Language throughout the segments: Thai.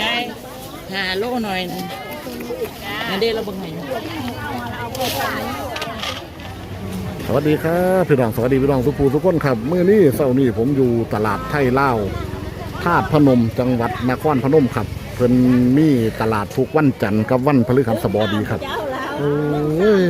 ยายหาโลหน่อยหนึงอันเดียวเราเบังไงสวัสดีครับพี่น้องสวัสดีพี่น้องทุกผู้ทุกคนครับเมื่อนี้เสาร์นี้ผมอยู่ตลาดไทยเล่าวธาตุพนมจังหวัดนครพนมครับเพิ่นมีตลาดทุกวันจันทร์กับวันพฤหัสบดีครับโอ้ย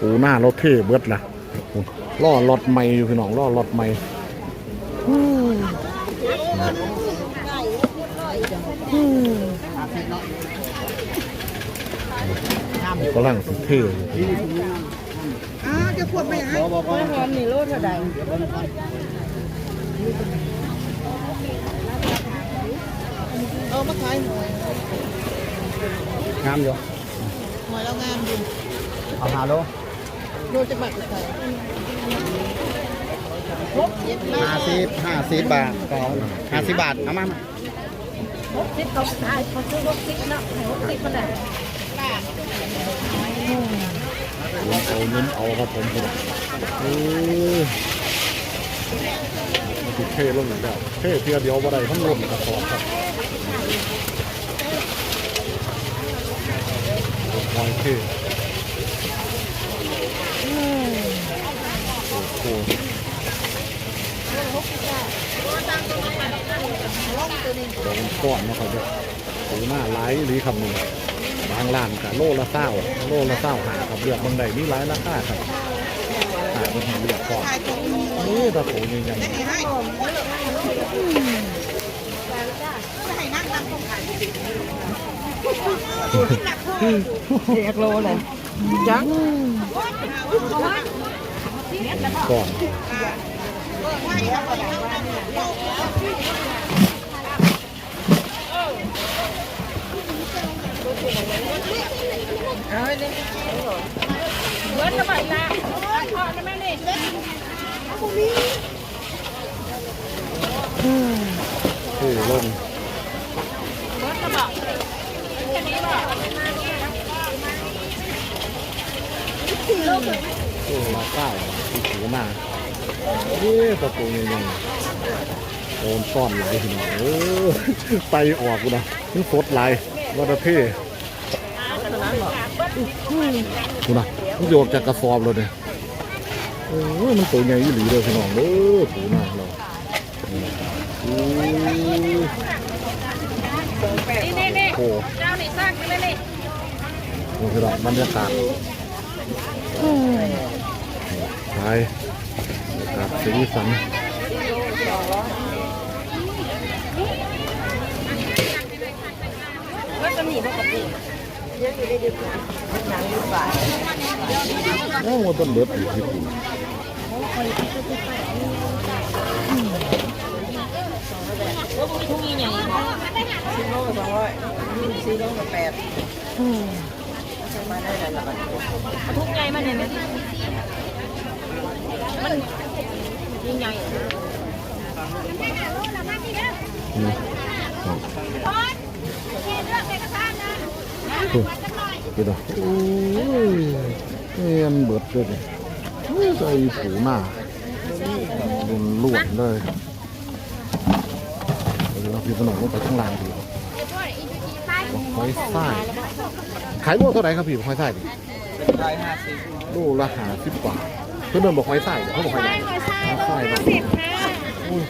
ปูหน้ารถเท่เบิดละล่อรถใหม่อยู่พี่น้องล่อรถใหม่ กำลังสุดเท่อยู่หอมนี่โลเท่าใดเอามาขายหน่อยงามอยู่หน่อยแล้วงามอยู่เอาหาโลโลจะบัตรใส่ห้าสิบห้าสิบบาทต่อห้าสิบบาทเอามามาสิบเขาขายเขาซื้อหกสิบเนาะหกสิบมันได้เอา เงินเอาครับผมพี่น้องเออมันติดเท่ลงอีกแล้วเท่เพียเดียวบ่ได้ทั้งหมดกระสอบครับหอยเท่โอ้โหเดี๋ยวมันก้อนนะครับเดี๋ยวปูหน้าไลายหรือคำหนึ่งางร้านกับโลละเศร้าโลละเศร้าหาครับเลือกบางใดมีหลายราคาครับหาเป็นแห่งเลือกก่อนนี่ตะโขนี่ยังเรียกโลเลยจังก่อน เอาไปเลยเบิร์ดระบายละพอได้ไหมนี่เท่ลงเบิร์ดระบอกแค่นี้บอโอ้ละเศร้าถือมาเอ๊ะตะโขนี่ยังโอนซ่อนหลายทีน้องเออไตออกกูนะนี่สดหลาย วัดเท่กูนะมันโยกจากกระสอบเลยเนี่ยเออมันตัวใหญ่ยี่หลีเลยพี่น้องเด้อถูน้าเราโอ้ยนี่นี่นี่โอ้เจ้านี่สร้างกันเลยนี่โหพี่น้องบรรยากาศไปบรรยากาศสีสัน ว่าจะมีปกติยังอยู่ในดึกหนังอยู่บ่ายโอ้ต้นเบิดอีกที่ปูว่าพวกนี้ทุกยี่ใหญ่สิบโลสองร้อยสี่โลกับแปดมาได้หลายละทุกใหญ่มันเห็นไหมมันยิ่งใหญ่ นี่โอ้พี่น้องโอ้ยเงียนเบิดเลยเนี่ยโอ้ยใจผูหน้าลุนล้วนเลยเดี๋ยวเราพี่ขนมลงไปข้างล่างดีหอยไส้ขายโลเท่าไหร่ครับพี่หอยไส้ดิได้ห้าสิบโลละหาสิบบาทเพื่อนเดินบอกหอยไส้เดี๋ยวเขาบอกหอยไส้หอยไส้หอยไส้อุ้ย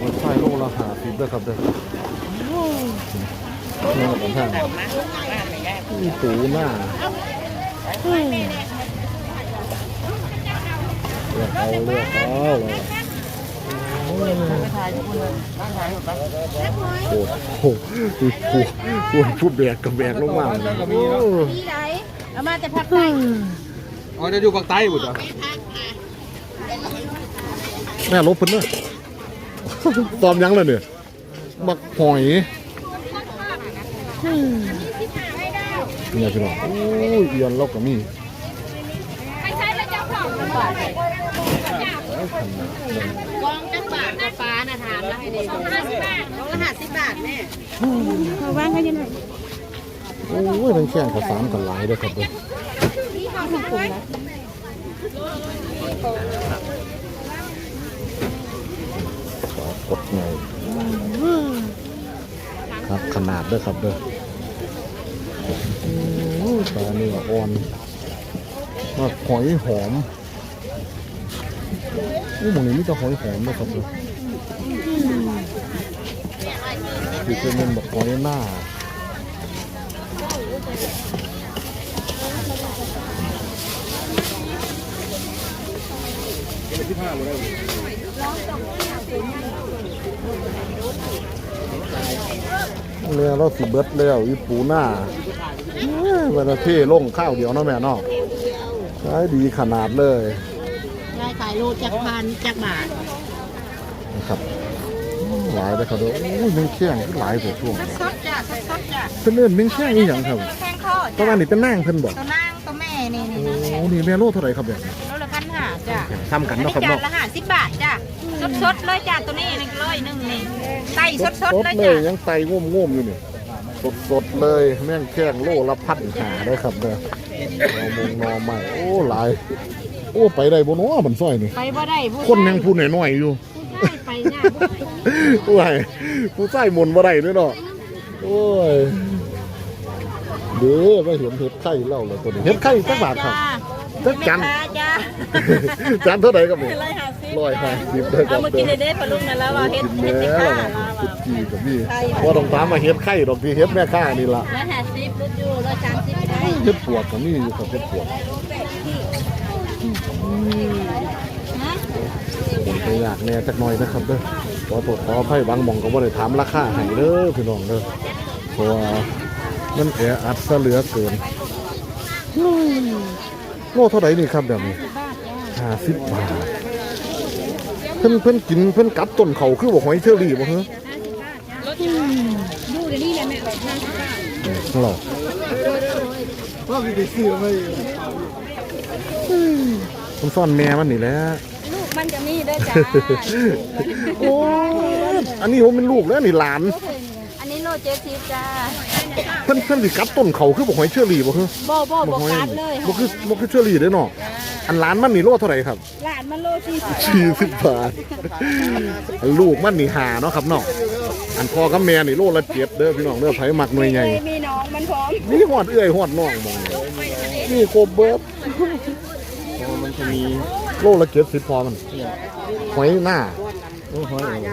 หอยไส้โลละหาสิบด้วยครับเด้อ นี่กับผมท่านนี่ปูหน้าเลือกเอาเลือกเอาเลยโอ้โหพูพูพูดแบกกับแบกลงมามีไหนเอามาแต่พักไปอ๋อจะอยู่ปากใต้หมดเหรอแม่ลบเพิ่นเนอะตอมยังเลยเนี่ยบักหอย เนี่ยพี่น้องโอ้ยเอียนเราก็มีไปใช้พระเจ้าของกระบาดกองจังบาทนะฟ้านะถามแล้วให้เด็กห้าสิบบาทกองห้าสิบบาทแม่เขาว่างกันยังไงโอ้ยทั้งแข้งข้าวสารกันหลายด้วยครับเด้อที่เขาถูกกดไง ครับขนาดด้อครับเด้อปลาเนื้ออ่อนมาหอยหอมอู้หมองนี้มีแต่หอยหอมนะครับเด้อคือเป็นมันแบบหอยหน้าเรื อเราสิเบิดแล้วอีปูหน้าเอ้ยเวลาเท่ลงข้าวเดียวเนาะแม่เนาะขายดีขนาดเลยยายขายโลจักพันจักบาทนะครับหลายเลยครับเด้อโอ้ยแมงแข้งหลายแต่ช่วงสดจ้ะสดสดจ้ะเพิ่นเอิ้นแมงแข้งอีหยังครับแข้งข้อตอนนั้นนี่เป็นนางเพิ่นบอกตัวนางตัวแม่นี่โอ้นี่นี่แม่โลเท่าไหร่ครับเนี่ยโล ละพันห้าจ้ะทำกันอันเนาะนี้ครับจานเนาะละห้าสิบบาทจ้ะสดสดๆเลยจ้ะตัวนี้หนึ่งร้อยหนึ่งนี่ไส้สดสดสๆดเลยเลจ้ะยยังไตง่วมๆอยู่นี่สดสดๆเลยแม่งแข้งโลละพันหาได้อครับเด้อหอมงหนอใหม่โอ้หลาย โอ้ไปได้บ่เนาะมันซอยนี่ ไปบ่ได้ผู้คนยังพูดน้อยๆอยู่ ผู้ชายไปยากผู้ใหญ่ผู้ใส่หมุนบ่ได้ด้วยเนาะโอ้ยเด้อไม่เห็นเห็ดไข่เล่าเลยตัวนี้เห็ดไข่จักบาทครับจั กจันแม่ค้าจ้ะจานเท่าไหร่ครับนี่ร้อยห้าสิบร้อยห้าสิบเลยคเอารับมากินเลยเด้ปลาลุงนั่นแล้วว่าเฮ็ดกินเฮ็ดแม่ไม่ละค่าคุดจีกับนี่ว่าต้องถามมาเห็ดไข่ดอกที่เห็ดแม่ค้านี่ล่ะร้อยห้าสิบรุดอยู่ร้อยสามสิบได้เห็ดปวดกับนี่อยู่ครับเห็ดปวดฮะผมไปอยากแน่จักหน่อยนะครับเด้อขอตรวจขอไพ่บางหม่องก็บ่ได้ถามราคาให้เด้อพี่น้องเด้อเพราะว่ามันแออัดซะเหลือเกิน โลเท่าไหร่นี่ครับแบบนี้บาทจ้ห้าสิบบาทเพิ่นเพิ่นกินเพิ่นกัดต้นเขาคือบอกหอยเชอรี่บ่เหรอดูเดี๋ยวนี้เลยแม่ห้าสิบบาทเออหรอว่ามีไปซื้อไหมมันซ่อนแม่มันนี่แหละลูกมันจะมีด้วยจ้าโอ้อันนี้ผมเป็นลูกแล้วนี่หลาน อันนี้โลเจสิบจ้า เพิ่นเพิ่นสิกัดต้นเขาคือบอกหอยเชอรี่บ่เหรอบ่บ่บ่บ่หอยกัดเลยบ่คือบ่คือเชอรี่เด้อเนาะอันหลานมันนี่โลเท่าไหร่ครับหลานมันโลสี่สิบสี่สิบบาทลูกมันนี่หาเนาะครับเนาะอันพ่อกับแม่นี่โลละเจ็ดเด้อพี่น้องเด้อไผมักหน่วยใหญ่มีน้องมันพร้อมนี่หอดเอื้อยหอดน้องมองนี่โคบเบิร์ดมันจะมีโลละเจ็ดสิบพอมันหอยหน้า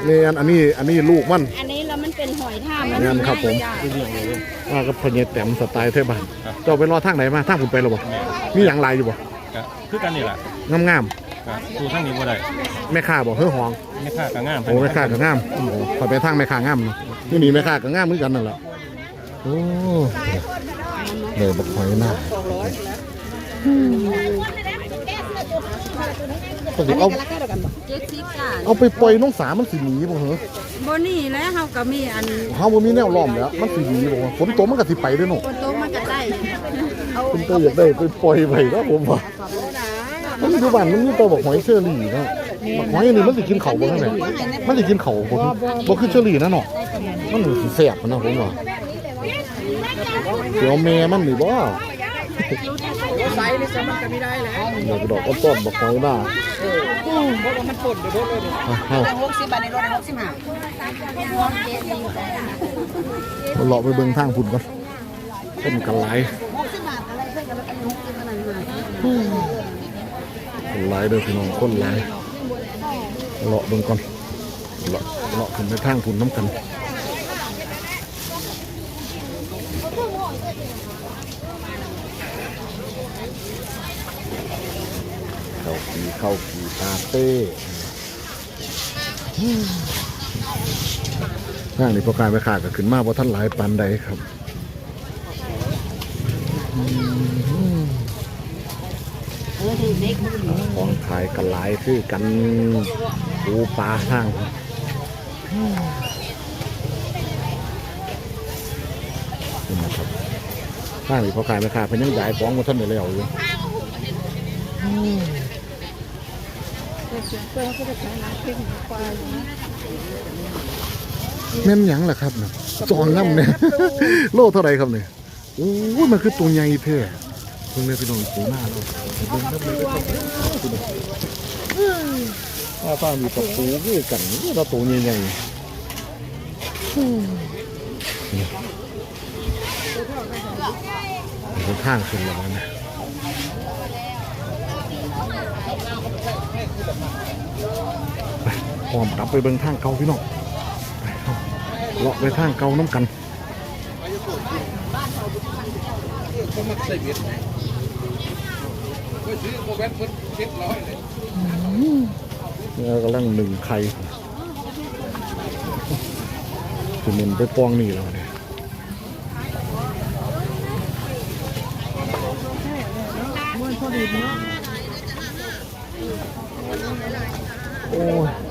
นี่อันอันนี้อันนี้ลูกมันอันนี้แล้ว มันเป็นหอยทากอันนั้นครับผม ว่ากับพญแต้มสไตล์เทพบ้านเจ้าไปรอทางไหนมาทางคุณไปหรอบ่มีอย่างไรอยู่บ่ก็คือกันนี่แหละงามงามก็ดูทั้งนี้บ่ได้ๆแม่ค้าบ่เฮ้อหองไม่ค่าก็งามโอ้แม่ค้าก็งามโอ้ขอยไปทางแม่ค้างามเนาะนี่นี่แม่ค้าก็งามเหมือนกันนั่นแหละโอ้เลยบักหอยหน้า ก็สิเอาเจ็ดสิบจ้าเอาไปปล่อยน้องสามันสิหนีบ่เหรอบ่นี่แล้วเฮาก็มีอันเฮาบ่มีแนวล้อมแล้ว มันสิหนีบ่วะฝนตกมันก็สิไปเด้อเนาะคนโตมันก็ได้เอาเพิ่นก็อยากได้ไปปล่อยไว้เนาะผมว่ามันอยู่บ้านมันมีตัวบอกหอยเชอรี่เนาะบักหอยนี่มันสิกินข้าวบ่นั่นแหละมันสิกินข้าวบ่บ่คือเชอรี่นะเนาะมันสิแซ่บนะผมว่าเดี๋ยวแม่มันนี่บ่ ไซส์นี่จะมันก็ไม่ได้แล้วเดี๋ยวดอกต้นๆบักหอยหน้าเพราะว่ามันปนเดี๋ยวโดนเลยอะเฮาหกสิบบาทในรถหกสิบห้าเราเลาะไปเบิ่งทางพุ่นก่อนต้นกันหลายคนหลายเด้อพี่น้องคนหลายเลาะเบิ่งก่อนเลาะเลาะขึ้นไปทางพุ่นน้ำกันาปีเข้าปีคาเฟ่ห้างนี้ประกาศไปขาดก็ขึ้นมาเพราะท่านหลายปันใดครับของขายกันหลายคือกันปูปลาทางนี่นะครับทางนี้พอขายไม่ขาดเพิ่นยังย้ายของมาท่านได้แล้วอยู่ แม่นหยังล่ะครับนะจองน้ำเนี่ยโลเท่าไรครับเนี่ยโอ้ยมันคือตัวใหญ่แท้เพิ่งได้ไปโดนปูหน้าเราเบิ่งน้ำเลยนะครับถ้าป้ามีตะปูคือกันนี่เราตัวใหญ่ๆนี่เป็นทางขึ้นแล้วนะ ไปพร้อมกลับไปเบิ่งทางเก่าพี่น้องเอาเลาะไปทางเก่าน้ำกันเรากำลังหนึ่งไข่คือมันไปปองนี่แล้วเนี่ยโอ้ย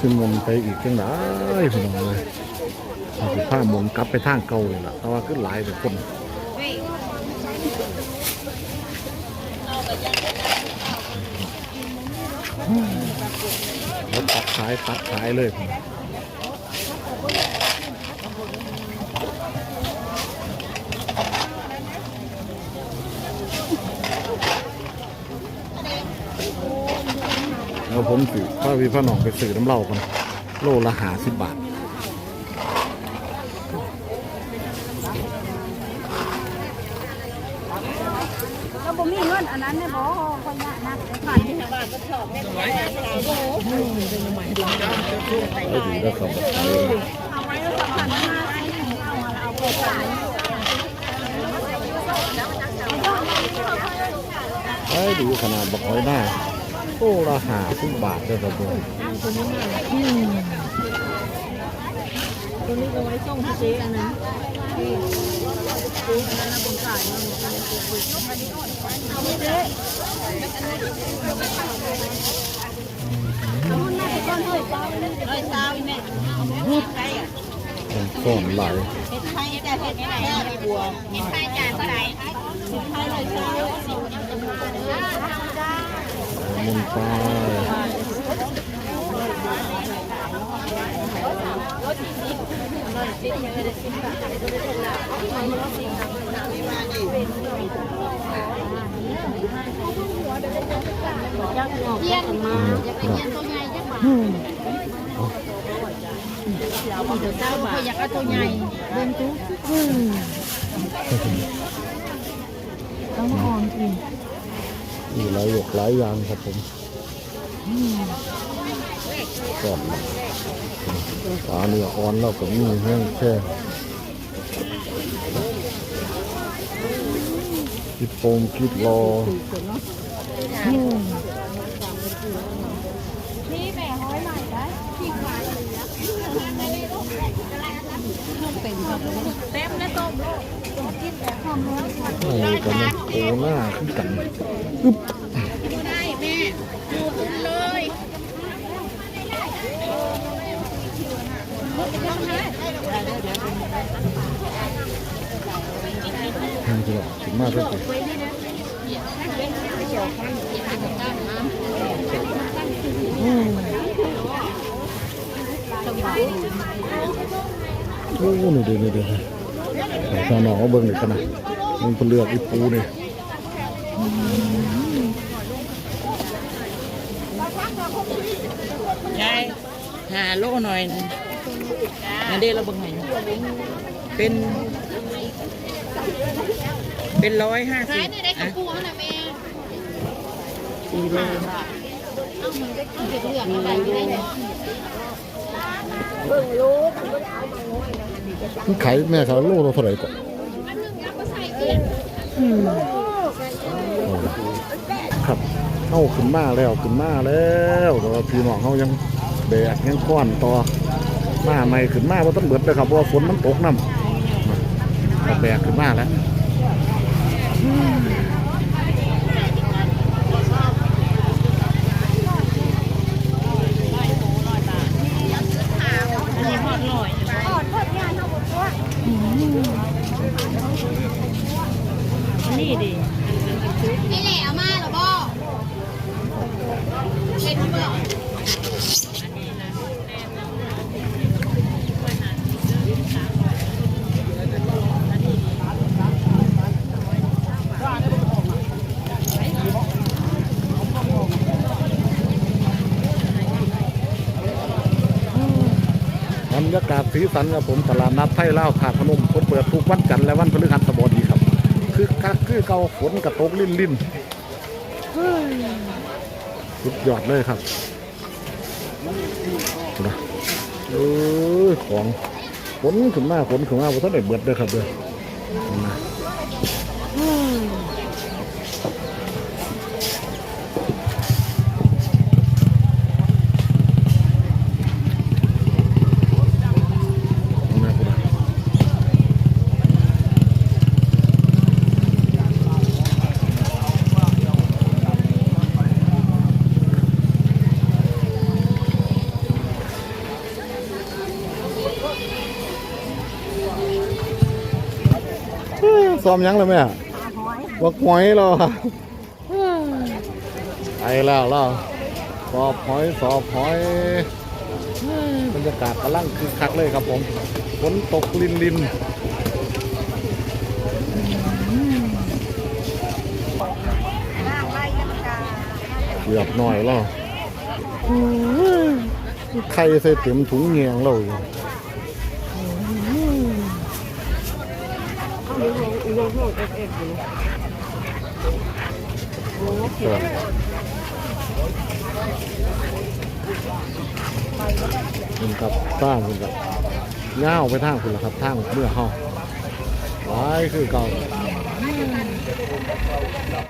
ซึ่งมันไปอีกจังไดพี่น้องเลยเอาสิผ้าหมุนกลับไปทางเก่าเลยล่ะแต่ว่าขึ้นหลายแต่คนแล้วตัดสายตัดสายเลยพี่ น้องแล้วผมถือพระพี่พระนองไปซื้อน้ำเหล้ากันโลละหาสิบบาทก็บ่มีเงินอันนั้นเนี่ยบ่คนละนะผ่านที่ชาวบ้านก็ชอบเนี่ยไปดีแล้วครับเอาไว้แล้วผ่านมาเอาเอาไปขายไปดูขนาดบักหอยหน้า โลละหาสิบบาทเลยครับผมตัวนี้เอาไว้ส่งที่เจ๊อันนั้นที่เจ๊อันนั้นนะผมขายมาเอาไปเจ๊เอาหน้าไปก่อนเลยเจ้าเลยเจ้าอีแม่ใครอะมันซ่อนหลายเฮ็ดไข่แต่เฮ็ดไข่ไม่บัวเฮ็ดไข่จานเท่าไหร่สิบไข่เลยเจ้าสิบมันปลามีหลายหยกหลายอย่างครับผมซ่อนปลาเนื้ออ่อนแล้วก็มีแห้งแค่กิดโปมกิดรอนี่แม่ห้อยใหม่ได้ที่ขายเต็มเต็มนะต้มกินแต่ความร้อนนี่ก็มันโอหน้าขึ้นกันได้แม่ดูขึ้นเลย ทางจังหวัดถึงมากที่สุดโอ้นี่ดีนี่ดี๋ยวแต่ตาหนองเบิ่งเลยขนาดมึงเป็นเลือกอีปูเนี่ยยายหาโลหน่อยนะนั่นเด้เราเบิ่งให้ เป็น เป็นร้อยห้าสิบอะสี่โลมันขายแม่ขายโลละเท่าไหร่ก่อนครับเข้าขึ้นมาแล้วขึ้นมาแล้วแต่ว่าพี่น้องเขายังแบกยังก้อนต่อ มาใหม่ขึ้นมาว่าต้องเบิดเลยครับเพราะว่าฝนมันตกน้ำแบกขึ้นมาแล้วนี่ดินี่แหละเอามาหรอบ่เห็นบ่บรรยากาศ สีสันครับผมตลาดนัดไทยลาวถาดพนมคนเปิดทุกวันจันทร์และวันพฤหัสบดีครับ คือคักคือเกาฝนกระตกลิ่นลิ่นเฮ้ยสุดยอดเลยครับนะเออของฝนขึ้นมาฝนขึ้นมาบ่ทันได้เบิดเลยครับเลย ซ้อมยังเลยแม่วักหอยเหรอไปแล้วเหราสอบหอยสอบหอยบรรยากาศกำลังคึกคักเลยครับผมฝนตกลินลินเกือบหน่อยแล้วไข่ใส่เต็มถุงเงียงเราอยู่ คุณครับสร้างคุณครับย่าวไปทางคุณละครับทางเมื่อห้องไว้คือเก่า